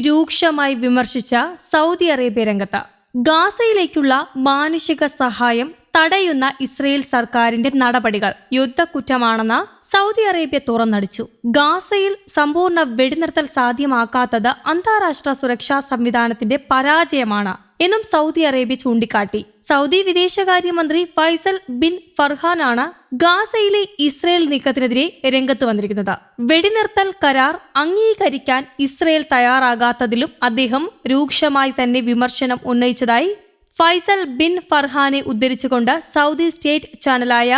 രൂക്ഷമായി വിമർശിച്ച Saudi Arabia രംഗത്ത്. ഗാസയിലേക്കുള്ള മാനുഷിക സഹായം തടയുന്ന ഇസ്രയേൽ സർക്കാരിന്റെ നടപടികൾ യുദ്ധക്കുറ്റമാണെന്ന് സൗദി അറേബ്യ തുറന്നടിച്ചു. ഗാസയിൽ സമ്പൂർണ വെടിനിർത്തൽ സാധ്യമാക്കാത്തത് അന്താരാഷ്ട്ര സുരക്ഷാ സംവിധാനത്തിന്റെ പരാജയമാണ്. എന്നും സൗദി അറേബ്യ ചൂണ്ടിക്കാട്ടി. സൗദി വിദേശകാര്യമന്ത്രി ഫൈസൽ ബിൻ ഫർഹാനാണ് ഗാസയിലെ ഇസ്രയേൽ നീക്കത്തിനെതിരെ രംഗത്ത് വന്നിരിക്കുന്നത്. വെടിനിർത്തൽ കരാർ അംഗീകരിക്കാൻ ഇസ്രയേൽ തയ്യാറാകാത്തതിലും അദ്ദേഹം രൂക്ഷമായി തന്നെ വിമർശനം ഉന്നയിച്ചതായി ഫൈസൽ ബിൻ ഫർഹാനെ ഉദ്ധരിച്ചുകൊണ്ട് സൗദി സ്റ്റേറ്റ് ചാനലായ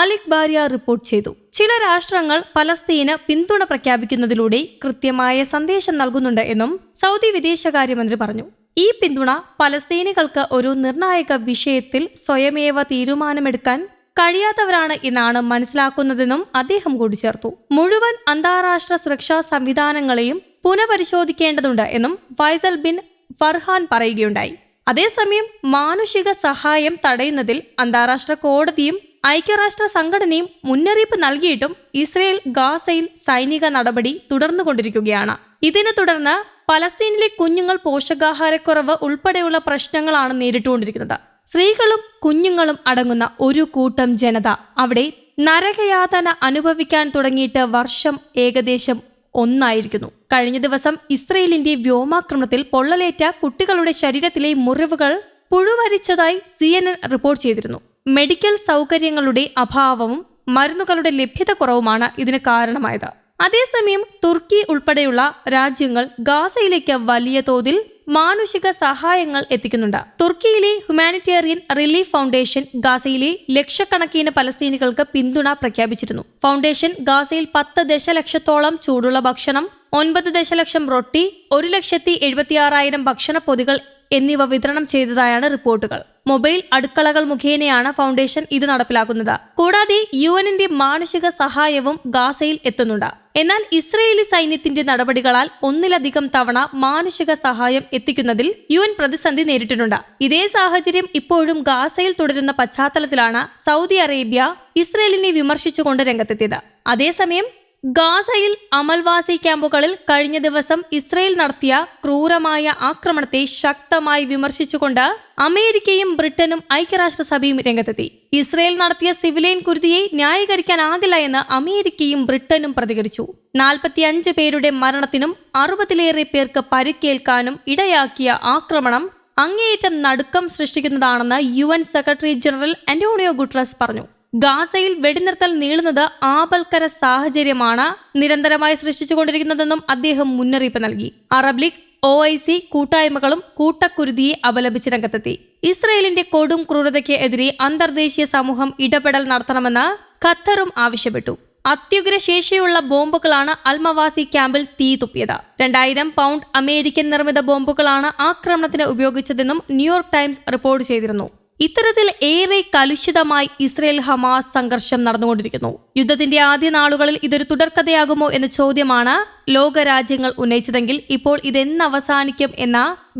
അലിക് ബാരിയ റിപ്പോർട്ട് ചെയ്തു. ചില രാഷ്ട്രങ്ങൾ പലസ്തീന് പിന്തുണ പ്രഖ്യാപിക്കുന്നതിലൂടെ കൃത്യമായ സന്ദേശം നൽകുന്നുണ്ട് എന്നും സൗദി വിദേശകാര്യമന്ത്രി പറഞ്ഞു. ഈ പിന്തുണ പലസ്തീനികൾക്ക് ഒരു നിർണായക വിഷയത്തിൽ സ്വയമേവ തീരുമാനമെടുക്കാൻ കഴിയാത്തവരാണ് എന്നാണ് മനസ്സിലാക്കുന്നതെന്നും അദ്ദേഹം കൂട്ടിച്ചേർത്തു. മുഴുവൻ അന്താരാഷ്ട്ര സുരക്ഷാ സംവിധാനങ്ങളെയും പുനഃപരിശോധിക്കേണ്ടതുണ്ട് എന്നും ഫൈസൽ ബിൻ ഫർഹാൻ പറയുകയുണ്ടായി. അതേസമയം മാനുഷിക സഹായം തടയുന്നതിൽ അന്താരാഷ്ട്ര കോടതിയും ഐക്യരാഷ്ട്ര സംഘടനയും മുന്നറിയിപ്പ് നൽകിയിട്ടും ഇസ്രയേൽ ഗാസയിൽ സൈനിക നടപടി തുടർന്നുകൊണ്ടിരിക്കുകയാണ്. ഇതിനെ തുടർന്ന് പലസ്തീനിലെ കുഞ്ഞുങ്ങൾ പോഷകാഹാരക്കുറവ് ഉൾപ്പെടെയുള്ള പ്രശ്നങ്ങളാണ് നേരിട്ടുകൊണ്ടിരിക്കുന്നത്. സ്ത്രീകളും കുഞ്ഞുങ്ങളും അടങ്ങുന്ന ഒരു കൂട്ടം ജനത അവിടെ നരകയാതന അനുഭവിക്കാൻ തുടങ്ങിയിട്ട് വർഷം ഏകദേശം ഒന്നായിരിക്കുന്നു. കഴിഞ്ഞ ദിവസം ഇസ്രയേലിന്റെ വ്യോമാക്രമണത്തിൽ പൊള്ളലേറ്റ കുട്ടികളുടെ ശരീരത്തിലെ മുറിവുകൾ പുഴുവരിച്ചതായി സി എൻ എൻ റിപ്പോർട്ട് ചെയ്തിരുന്നു. മെഡിക്കൽ സൗകര്യങ്ങളുടെ അഭാവവും മരുന്നുകളുടെ ലഭ്യത കുറവുമാണ് ഇതിന് കാരണമായത്. അതേസമയം തുർക്കി ഉൾപ്പെടെയുള്ള രാജ്യങ്ങൾ ഗാസയിലേക്ക് വലിയ തോതിൽ മാനുഷിക സഹായങ്ങൾ എത്തിക്കുന്നുണ്ട്. തുർക്കിയിലെ ഹ്യൂമാനിറ്റേറിയൻ റിലീഫ് ഫൗണ്ടേഷൻ ഗാസയിലെ ലക്ഷക്കണക്കിന് പലസ്തീനികൾക്ക് പിന്തുണ പ്രഖ്യാപിച്ചിരുന്നു. ഫൗണ്ടേഷൻ ഗാസയിൽ പത്ത് ദശലക്ഷത്തോളം ചൂടുള്ള ഭക്ഷണം ഒൻപത് ദശലക്ഷം റൊട്ടി ഒരു ലക്ഷത്തി എഴുപത്തിയാറായിരം ഭക്ഷണ പൊതികൾ എന്നിവ വിതരണം ചെയ്തതായാണ് റിപ്പോർട്ടുകൾ. മൊബൈൽ അടുക്കളകൾ മുഖേനയാണ് ഫൗണ്ടേഷൻ ഇത് നടപ്പിലാക്കുന്നത്. കൂടാതെ യു എന്നിന്റെ മാനുഷിക സഹായവും ഗാസയിൽ എത്തുന്നുണ്ട്. എന്നാൽ ഇസ്രയേലി സൈന്യത്തിന്റെ നടപടികളാൽ ഒന്നിലധികം തവണ മാനുഷിക സഹായം എത്തിക്കുന്നതിൽ യു എൻ പ്രതിസന്ധി നേരിട്ടിട്ടുണ്ട്. ഇതേ സാഹചര്യം ഇപ്പോഴും ഗാസയിൽ തുടരുന്ന പശ്ചാത്തലത്തിലാണ് സൗദി അറേബ്യ ഇസ്രയേലിനെ വിമർശിച്ചുകൊണ്ട് രംഗത്തെത്തിയത്. അതേസമയം ഗാസയിൽ അമൽവാസി ക്യാമ്പുകളിൽ കഴിഞ്ഞ ദിവസം ഇസ്രയേൽ നടത്തിയ ക്രൂരമായ ആക്രമണത്തെ ശക്തമായി വിമർശിച്ചുകൊണ്ട് അമേരിക്കയും ബ്രിട്ടനും ഐക്യരാഷ്ട്രസഭയും രംഗത്തെത്തി. ഇസ്രയേൽ നടത്തിയ സിവിലിയൻ കുരുതിയെ ന്യായീകരിക്കാനാകില്ല എന്ന് അമേരിക്കയും ബ്രിട്ടനും പ്രതികരിച്ചു. നാൽപ്പത്തിയഞ്ച് പേരുടെ മരണത്തിനും അറുപതിലേറെ പേർക്ക് പരിക്കേൽക്കാനും ഇടയാക്കിയ ആക്രമണം അങ്ങേയറ്റം നടുക്കം സൃഷ്ടിക്കുന്നതാണെന്ന് U secretary general Antonio Guterres പറഞ്ഞു. ഗാസയിൽ വെടിനിർത്തൽ നീളുന്നത് ആപൽക്കര സാഹചര്യമാണ് നിരന്തരമായി സൃഷ്ടിച്ചുകൊണ്ടിരിക്കുന്നതെന്നും അദ്ദേഹം മുന്നറിയിപ്പ് നൽകി. Arab League O I C കൂട്ടായ്മകളും കൂട്ടക്കുരുതിയെ അപലപിച്ച് രംഗത്തെത്തി. ഇസ്രയേലിന്റെ കൊടും ക്രൂരതയ്ക്ക് എതിരെ അന്തർദേശീയ സമൂഹം ഇടപെടൽ നടത്തണമെന്ന് ഖത്തറും ആവശ്യപ്പെട്ടു. അത്യുഗ്ര ശേഷിയുള്ള ബോംബുകളാണ് അൽമവാസി ക്യാമ്പിൽ തീ തുപ്പിയത്. രണ്ടായിരം പൗണ്ട് അമേരിക്കൻ നിർമ്മിത ബോംബുകളാണ് ആക്രമണത്തിന് ഉപയോഗിച്ചതെന്നും ന്യൂയോർക്ക് ടൈംസ് റിപ്പോർട്ട് ചെയ്തിരുന്നു. ഇത്തരത്തിൽ ഏറെ കലുഷിതമായി ഇസ്രയേൽ ഹമാസ് സംഘർഷം നടന്നുകൊണ്ടിരിക്കുന്നു. യുദ്ധത്തിന്റെ ആദ്യ നാളുകളിൽ ഇതൊരു തുടർക്കഥയാകുമോ എന്ന ചോദ്യമാണ് ലോകരാജ്യങ്ങൾ ഉന്നയിച്ചതെങ്കിൽ ഇപ്പോൾ ഇതെന്ന് അവസാനിക്കും എന്ന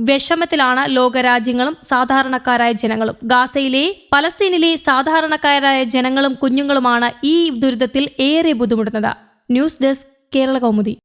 വിഷമത്തിലാണ് ലോകരാജ്യങ്ങളും സാധാരണക്കാരായ ജനങ്ങളും. ഗാസയിലെ പലസ്തീനിലെ സാധാരണക്കാരായ ജനങ്ങളും കുഞ്ഞുങ്ങളുമാണ് ഈ ദുരിതത്തിൽ ഏറെ ബുദ്ധിമുട്ടുന്നത്. News desk Kerala Kaumudi.